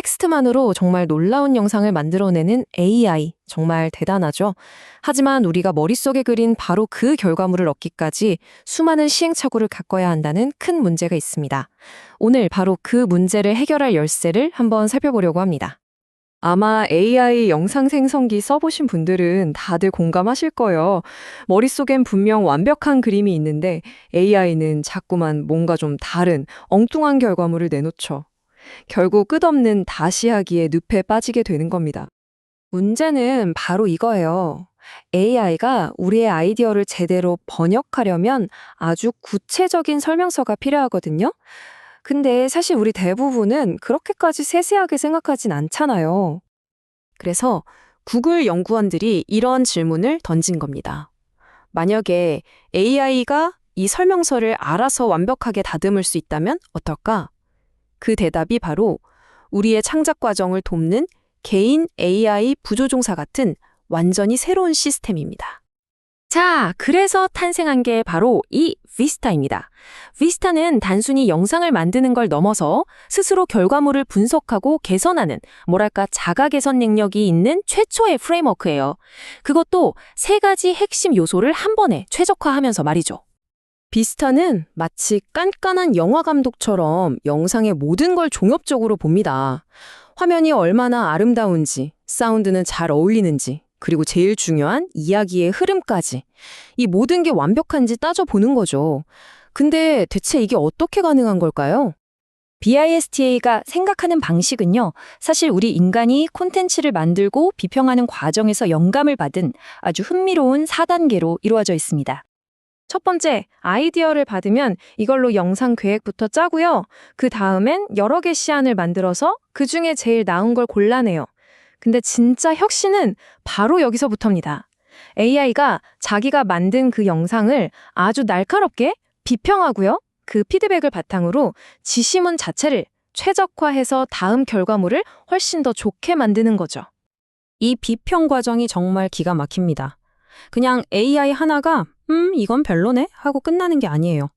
텍스트만으로 정말 놀라운 영상을 만들어내는 AI. 정말 대단하죠? 하지만 우리가 머릿속에 그린 바로 그 결과물을 얻기까지 수많은 시행착오를 겪어야 한다는 큰 문제가 있습니다. 오늘 바로 그 문제를 해결할 열쇠를 한번 살펴보려고 합니다. 아마 AI 영상 생성기 써보신 분들은 다들 공감하실 거예요. 머릿속엔 분명 완벽한 그림이 있는데 AI는 자꾸만 뭔가 좀 다른 엉뚱한 결과물을 내놓죠. 결국 끝없는 다시 하기에 늪에 빠지게 되는 겁니다. 문제는 바로 이거예요. AI가 우리의 아이디어를 제대로 번역하려면 아주 구체적인 설명서가 필요하거든요. 근데 사실 우리 대부분은 그렇게까지 세세하게 생각하진 않잖아요. 그래서 구글 연구원들이 이런 질문을 던진 겁니다. 만약에 AI가 이 설명서를 알아서 완벽하게 다듬을 수 있다면 어떨까? 그 대답이 바로 우리의 창작 과정을 돕는 개인 AI 부조종사 같은 완전히 새로운 시스템입니다. 자, 그래서 탄생한 게 바로 이 비스타입니다. 비스타는 단순히 영상을 만드는 걸 넘어서 스스로 결과물을 분석하고 개선하는 뭐랄까 자가 개선 능력이 있는 최초의 프레임워크예요. 그것도 세 가지 핵심 요소를 한 번에 최적화하면서 말이죠. 비스타는 마치 깐깐한 영화 감독처럼 영상의 모든 걸 종합적으로 봅니다. 화면이 얼마나 아름다운지, 사운드는 잘 어울리는지, 그리고 제일 중요한 이야기의 흐름까지. 이 모든 게 완벽한지 따져보는 거죠. 근데 대체 이게 어떻게 가능한 걸까요? BISTA가 생각하는 방식은요, 사실 우리 인간이 콘텐츠를 만들고 비평하는 과정에서 영감을 받은 아주 흥미로운 4단계로 이루어져 있습니다. 첫 번째, 아이디어를 받으면 이걸로 영상 계획부터 짜고요. 그 다음엔 여러 개 시안을 만들어서 그 중에 제일 나은 걸 골라내요. 근데 진짜 혁신은 바로 여기서부터입니다. AI가 자기가 만든 그 영상을 아주 날카롭게 비평하고요. 그 피드백을 바탕으로 지시문 자체를 최적화해서 다음 결과물을 훨씬 더 좋게 만드는 거죠. 이 비평 과정이 정말 기가 막힙니다. 그냥 AI 하나가 음, 이건 별로네 하고 끝나는 게 아니에요.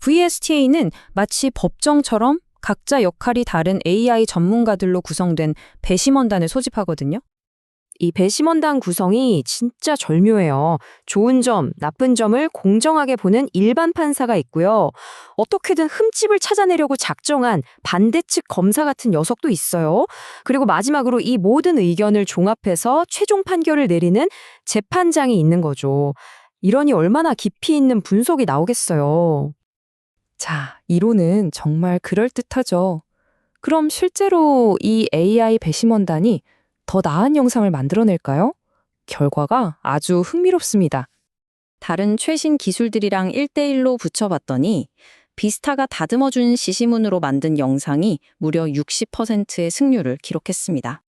VSTA는 마치 법정처럼 각자 역할이 다른 AI 전문가들로 구성된 배심원단을 소집하거든요. 이 배심원단 구성이 진짜 절묘해요. 좋은 점, 나쁜 점을 공정하게 보는 일반 판사가 있고요. 어떻게든 흠집을 찾아내려고 작정한 반대측 검사 같은 녀석도 있어요. 그리고 마지막으로 이 모든 의견을 종합해서 최종 판결을 내리는 재판장이 있는 거죠. 이러니 얼마나 깊이 있는 분석이 나오겠어요. 자, 이론은 정말 그럴듯하죠. 그럼 실제로 이 AI 배심원단이 더 나은 영상을 만들어낼까요? 결과가 아주 흥미롭습니다. 다른 최신 기술들이랑 1대1로 붙여봤더니 비스타가 다듬어준 시시문으로 만든 영상이 무려 60%의 승률을 기록했습니다.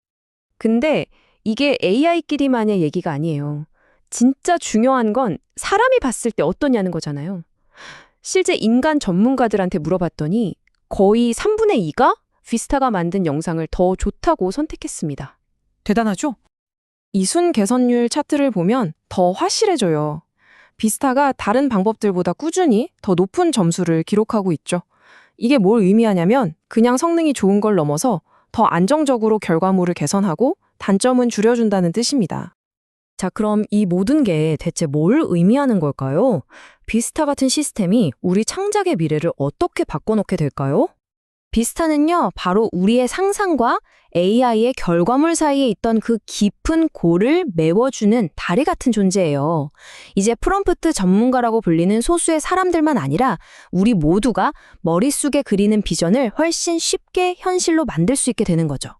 근데 이게 AI끼리만의 얘기가 아니에요. 진짜 중요한 건 사람이 봤을 때 어떠냐는 거잖아요. 실제 인간 전문가들한테 물어봤더니 거의 3분의 2가 비스타가 만든 영상을 더 좋다고 선택했습니다. 대단하죠? 이순 개선율 차트를 보면 더 확실해져요. 비스타가 다른 방법들보다 꾸준히 더 높은 점수를 기록하고 있죠. 이게 뭘 의미하냐면 그냥 성능이 좋은 걸 넘어서 더 안정적으로 결과물을 개선하고 단점은 줄여준다는 뜻입니다. 자, 그럼 이 모든 게 대체 뭘 의미하는 걸까요? 비스타 같은 시스템이 우리 창작의 미래를 어떻게 바꿔놓게 될까요? 비스타는요, 바로 우리의 상상과 AI의 결과물 사이에 있던 그 깊은 골을 메워주는 다리 같은 존재예요. 이제 프롬프트 전문가라고 불리는 소수의 사람들만 아니라 우리 모두가 머릿속에 그리는 비전을 훨씬 쉽게 현실로 만들 수 있게 되는 거죠.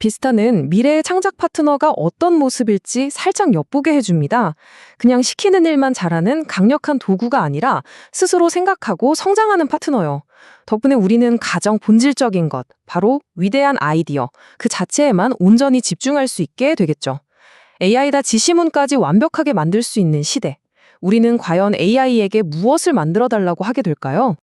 비스타는 미래의 창작 파트너가 어떤 모습일지 살짝 엿보게 해줍니다. 그냥 시키는 일만 잘하는 강력한 도구가 아니라 스스로 생각하고 성장하는 파트너요. 덕분에 우리는 가장 본질적인 것, 바로 위대한 아이디어, 그 자체에만 온전히 집중할 수 있게 되겠죠. AI다 지시문까지 완벽하게 만들 수 있는 시대. 우리는 과연 AI에게 무엇을 만들어 달라고 하게 될까요?